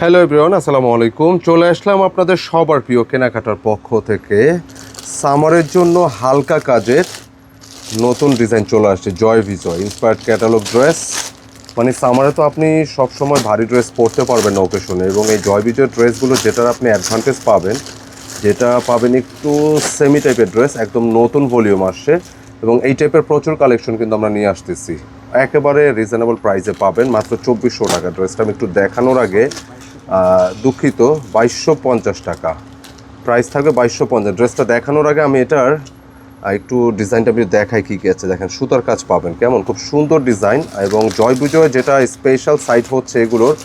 Hello everyone আসসালামু আলাইকুম চলে আসলাম আপনাদের সবার প্রিয় কেনাকাটার পক্ষ থেকে। সামারের জন্য হালকা কাজের নতুন ডিজাইন চলে আসছে Joy Bijoy inspired catalogue dress মানে সামারে তো আপনি সবসময় ভারী ড্রেস পরতে পারবেন না ওকেশনে এবং এই জয় বিজয় ড্রেসগুলো যেটার আপনি অ্যাডভান্টেজ পাবেন, যেটা পাবেন একটু সেমি টাইপের ড্রেস একদম নতুন ভলিউম আসছে, এবং এই টাইপের প্রচুর কালেকশন কিন্তু আমরা নিয়ে আসতেছি। একেবারে রিজনেবল প্রাইসে পাবেন, মাত্র চব্বিশশো টাকা। ড্রেসটা আমি একটু দেখানোর আগে দুঃখিত, বাইশশো পঞ্চাশ টাকা। প্রাইস থাকবে বাইশশো পঞ্চাশ। ড্রেসটা দেখানোর আগে আমি এটার একটু ডিজাইনটা আপনি দেখাই কী কী আছে। দেখেন, সুতার কাজ পাবেন। কেমন? খুব সুন্দর ডিজাইন এবং জয় বিজয় যেটা স্পেশাল সাইট হচ্ছে এগুলোর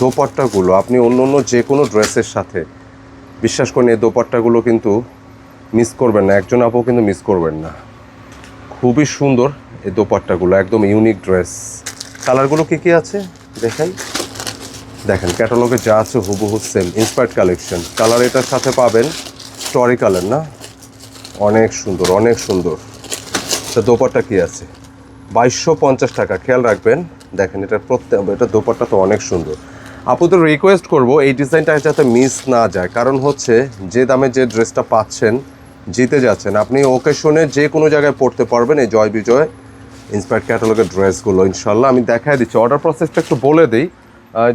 দোপাট্টাগুলো। আপনি অন্য অন্য যে কোনো ড্রেসের সাথে। বিশ্বাস করেন, এই দোপাট্টাগুলো কিন্তু মিস করবেন না। একজন আপু কিন্তু মিস করবেন না। খুবই সুন্দর এই দোপাট্টাগুলো। একদম ইউনিক ড্রেস কালারগুলো কী কী আছে? দেখাই। দেখেন, ক্যাটালগে যা আছে হুবহু সেম ইন্সপায়ার্ড কালেকশন কালার এটার সাথে পাবেন স্টরি কালার না? অনেক সুন্দর অনেক সুন্দর। তা দোপাট্টা কি আছে? বাইশশো পঞ্চাশ টাকা, খেয়াল রাখবেন। দেখেন, এটার প্রত্যেক এটা দোপাট্টা তো অনেক সুন্দর। আপুদের রিকোয়েস্ট করব, এই ডিজাইনটা যাতে মিস না যায়। কারণ হচ্ছে, যে দামে যে ড্রেসটা পাচ্ছেন, জিতে যাচ্ছেন। আপনি ওকেশনে যে কোনো জায়গায় পড়তে পারবেন এই জয় বিজয় ইন্সপায়ার্ড ক্যাটালগের ড্রেসগুলো ইনশাল্লাহ। আমি দেখাই দিচ্ছি। অর্ডার প্রসেসটা একটু বলে দিই।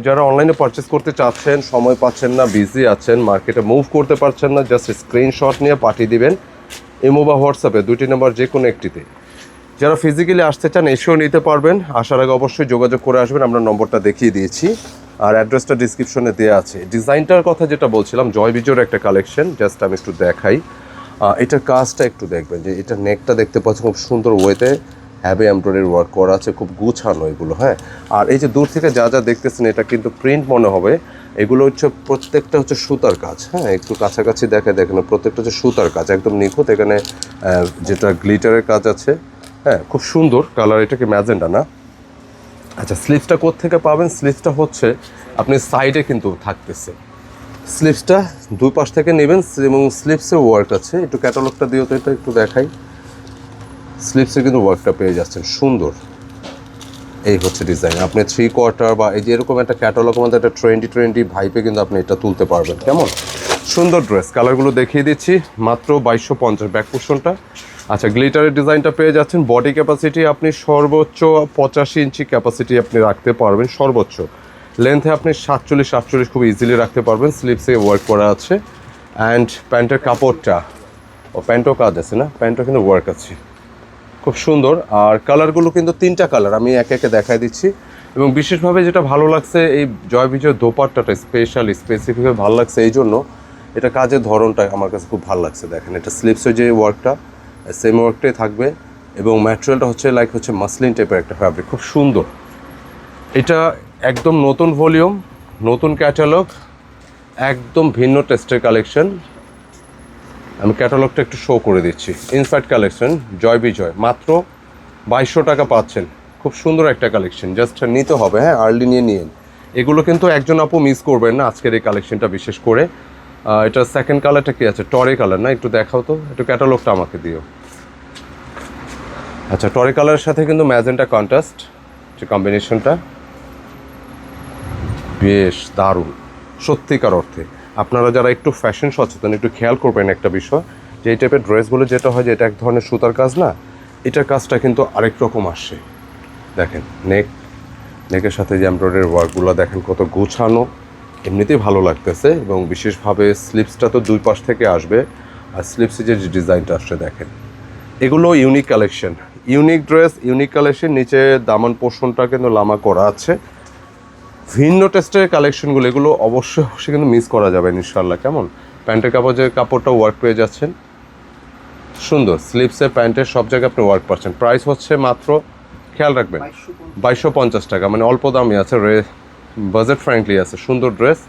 যারা অনলাইনে পারচেস করতে চাচ্ছেন, সময় পাচ্ছেন না বিজি আছেন মার্কেটে মুভ করতে পারছেন না জাস্ট স্ক্রিনশট নিয়ে পাঠিয়ে দিবেন ইমো বা হোয়াটসঅ্যাপে দুটি নাম্বার যে কোনো একটিতে। যারা ফিজিক্যালি আসতে চান, এসেও নিতে পারবেন। আসার আগে অবশ্যই যোগাযোগ করে আসবেন, আমরা নম্বরটা দেখিয়ে দিয়েছি। আর অ্যাড্রেসটা ডিসক্রিপশনে দেওয়া আছে। ডিজাইনটার কথা যেটা বলছিলাম জয় বিজয়ের একটা কালেকশন জাস্ট আমি একটু দেখাই। এটার কাজটা একটু দেখবেন, যে এটা নেকটা দেখতে পাচ্ছেন, খুব সুন্দর ওয়েতে হ্যাভি এমব্রয়ডারি ওয়ার্ক করা আছে, খুব গুছানো এগুলো হ্যাঁ? আর এই যে দূর থেকে যা যা দেখতেছেন, এটা কিন্তু প্রিন্ট মনে হবে। এগুলো হচ্ছে প্রত্যেকটা হচ্ছে সুতার কাজ হ্যাঁ? একটু কাছাকাছি দেখে দেখেন, প্রত্যেকটা হচ্ছে সুতার কাজ, একদম নিখুঁত। এখানে যেটা গ্লিটারের কাজ আছে হ্যাঁ? খুব সুন্দর কালার এটাকে ম্যাজেন্ডা না? আচ্ছা স্লিপসটা থেকে পাবেন? স্লিপসটা হচ্ছে আপনি সাইডে কিন্তু থাকতেছে। স্লিপসটা দুই পাশ থেকে নেবেন, এবং স্লিপসে ওয়ার্ক আছে। একটু ক্যাটালগটা দিও তো এটা একটু দেখাই। স্লিপসে কিন্তু ওয়ার্কটা পেয়ে যাচ্ছেন, সুন্দর। এই হচ্ছে ডিজাইন আপনি থ্রি কোয়ার্টার বা এই যে এরকম একটা ক্যাটালগ মধ্যে একটা টোয়েন্টি টোয়েন্টি ভাইপে কিন্তু আপনি এটা তুলতে পারবেন। কেমন? সুন্দর ড্রেস কালারগুলো দেখিয়ে দিচ্ছি। মাত্র বাইশশো পঞ্চাশ ব্যাক পোর্শনটা আচ্ছা গ্লিটারের ডিজাইনটা পেয়ে যাচ্ছেন। বডি ক্যাপাসিটি আপনি সর্বোচ্চ পঁচাশি ইঞ্চি ক্যাপাসিটি আপনি রাখতে পারবেন, সর্বোচ্চ। লেন্থে আপনি সাতচল্লিশ সাতচল্লিশ খুব ইজিলি রাখতে পারবেন। স্লিপসে ওয়ার্ক করা আছে। অ্যান্ড প্যান্টের কাপড়টা। ও প্যান্টও কাজ আছে না? প্যান্টও কিন্তু ওয়ার্ক আছে। খুব সুন্দর। আর কালারগুলো কিন্তু তিনটা কালার আমি একে একে দেখাই দিচ্ছি। এবং বিশেষভাবে যেটা ভালো লাগছে, এই জয় বিজয় দোপাট্টাটা স্পেশাল স্পেসিফিকভাবে ভালো লাগছে এই জন্য। এটা কাজের ধরনটা আমার কাছে খুব ভালো লাগছে, দেখেন। এটা স্লিপসের যে ওয়ার্কটা সেম ওয়ার্কটাই থাকবে। এবং ম্যাটেরিয়ালটা হচ্ছে লাইক হচ্ছে মাসলিন টাইপের একটা ফ্যাব্রিক খুব সুন্দর। এটা একদম নতুন ভলিউম নতুন ক্যাটালগ একদম ভিন্ন টেস্টের কালেকশন আমি ক্যাটালগটা একটু শো করে দিচ্ছি। ইনসাইড কালেকশন জয় বিজয়, মাত্র বাইশশো টাকা পাচ্ছেন। খুব সুন্দর একটা কালেকশন জাস্ট নিতে হবে হ্যাঁ আর্লি নিয়ে নিন। এগুলো কিন্তু একজন আপু মিস করবেন না আজকের এই কালেকশনটা বিশেষ করে। এটা সেকেন্ড কালারটা কি আছে? টরে কালার না? একটু দেখাও তো, একটু ক্যাটালগটা আমাকে দিও। আচ্ছা টরে কালারের সাথে কিন্তু ম্যাজেন্টা কন্ট্রাস্ট যে কম্বিনেশনটা বেশ দারুণ, সত্যিকার অর্থে। আপনারা যারা একটু ফ্যাশন সচেতন, একটু খেয়াল করবেন একটা বিষয়, যে এই টাইপের ড্রেসগুলো যেটা হয় যে এটা এক ধরনের সুতার কাজ না, এটার কাজটা কিন্তু আরেক রকম আসে। দেখেন নেক নেকের সাথে যে এমব্রয়ডারি ওয়ার্কগুলো দেখেন কত গোছানো, এমনিতেই ভালো লাগতেছে এবং বিশেষভাবে স্লিপসটা তো দুই পাশ থেকে আসবে, আর স্লিপসে যে ডিজাইনটা আসছে দেখেন, এগুলো unique collection unique dress unique collection নিচে দামান পোর্শনটা কিন্তু লামা করা আছে। ভিন্ন টেস্টের কালেকশনগুলো এগুলো অবশ্যই অবশ্যই কিন্তু মিস করা যাবে ইনশাল্লাহ কেমন? প্যান্টের কাপড় যে কাপড়টা ওয়ার্ক পেয়ে যাচ্ছেন। সুন্দর স্লিপসের প্যান্টের সব জায়গায় আপনি ওয়ার্ক পাচ্ছেন। প্রাইস হচ্ছে মাত্র, খেয়াল রাখবেন, বাইশশো পঞ্চাশ টাকা। মানে অল্প দামই আছে, রে বাজেট ফ্রেন্ডলি আছে, সুন্দর ড্রেস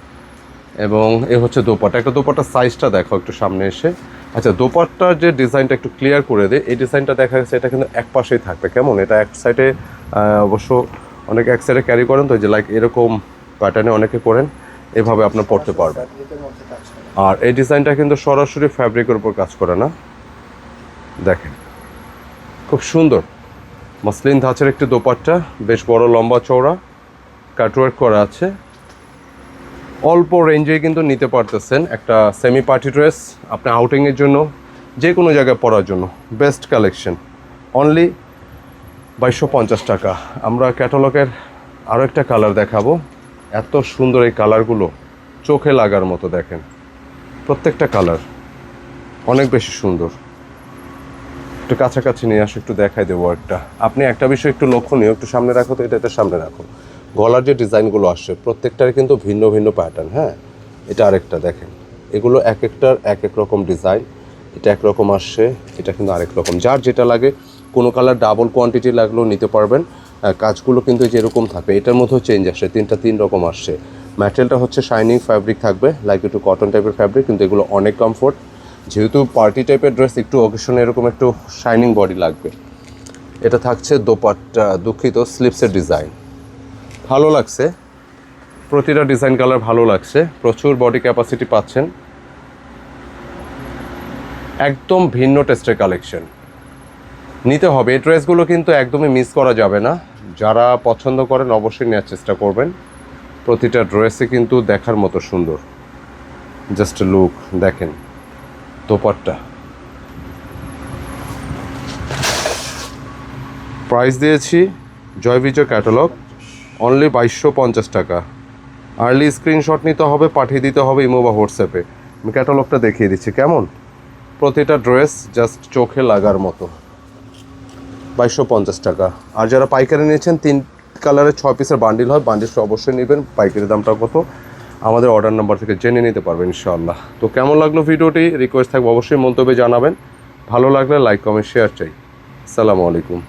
এবং এ হচ্ছে দোপাটা একটা দোপাটার সাইজটা দেখো একটু সামনে এসে। আচ্ছা দোপাট্টার যে ডিজাইনটা একটু ক্লিয়ার করে দেয় এই ডিজাইনটা দেখা গেছে, এটা কিন্তু এক পাশেই থাকবে। কেমন? এটা এক সাইডে অবশ্য অনেকে এক সাইডে ক্যারি করেন তো, যে লাইক এরকম প্যাটার্নে অনেকে করেন, এভাবে আপনার পড়তে পারবেন। আর এই ডিজাইনটা কিন্তু সরাসরি ফ্যাব্রিকের উপর কাজ করে না। দেখেন, খুব সুন্দর। মসলিন ধাঁচের একটি দোপাট্টা, বেশ বড় লম্বা চওড়া কাটওয়ার্ক করা আছে। অল্প রেঞ্জে কিন্তু নিতে পারতেছেন একটা সেমি পার্টি ড্রেস আপনার আউটিংয়ের জন্য যে কোনো জায়গায় পরার জন্য। বেস্ট কালেকশন অনলি বাইশশো পঞ্চাশ টাকা। আমরা ক্যাটালগের আরও একটা কালার দেখাবো। এত সুন্দর এই কালারগুলো চোখে লাগার মতো দেখেন। প্রত্যেকটা কালার অনেক বেশি সুন্দর। একটু কাছাকাছি নিয়ে আসো, একটু দেখাই দেবো একটা। আপনি একটা বিষয় একটু লক্ষ্য লক্ষণীয়, একটু সামনে রাখো তো, এটা এটা সামনে রাখো। গলার যে ডিজাইনগুলো আসছে, প্রত্যেকটার কিন্তু ভিন্ন ভিন্ন প্যাটার্ন হ্যাঁ? এটা আরেকটা দেখেন। এগুলো এক একটার এক এক রকম ডিজাইন। এটা একরকম আসছে, এটা কিন্তু আরেক রকম। যার যেটা লাগে কোনো কালার ডাবল কোয়ান্টিটি লাগলেও নিতে পারবেন। কাজগুলো কিন্তু যেরকম থাকবে, এটার মধ্যেও চেঞ্জ আসছে তিনটা তিন রকম আসছে। ম্যাটেরিয়ালটা হচ্ছে শাইনিং ফ্যাব্রিক থাকবে লাইক একটু কটন টাইপের ফ্যাব্রিক কিন্তু এগুলো অনেক কমফোর্ট যেহেতু পার্টি টাইপের ড্রেস একটু অকেশনে এরকম একটু শাইনিং বডি লাগবে। এটা থাকছে দোপাট্টা, দুঃখিত স্লিপসের ডিজাইন ভালো লাগছে। প্রতিটা ডিজাইন কালার ভালো লাগছে। প্রচুর বডি ক্যাপাসিটি পাচ্ছেন। একদম ভিন্ন টেস্টের কালেকশন নিতে হবে। এই ড্রেসগুলো কিন্তু একদমই মিস করা যাবে না। যারা পছন্দ করেন অবশ্যই নেওয়ার চেষ্টা করবেন। প্রতিটা ড্রেসে কিন্তু দেখার মতো সুন্দর। জাস্ট লুক দেখেন। দোপাট্টা। প্রাইস দিয়েছি জয় বিজয় ক্যাটালগ অনলি বাইশশো পঞ্চাশ টাকা। আর্লি স্ক্রিনশট নিতে হবে, পাঠিয়ে দিতে হবে ইমো বা হোয়াটসঅ্যাপে আমি ক্যাটালগটা দেখিয়ে দিচ্ছি, কেমন? প্রতিটা ড্রেস জাস্ট চোখে লাগার মতো। বাইশশো পঞ্চাশ টাকা। আর যারা পাইকারি নিয়েছেন, তিন কালারের ছয় পিসের বান্ডিল হয় বান্ডিলটা অবশ্যই নেবেন। পাইকারি দামটা কত? আমাদের অর্ডার নাম্বার থেকে জেনে নিতে পারবেন ইনশাআল্লাহ। তো কেমন লাগল ভিডিওটি? রিকোয়েস্ট থাকবে অবশ্যই মন্তব্যে জানাবেন। ভালো লাগলে লাইক কমেন্ট শেয়ার চাই। আসসালামু আলাইকুম।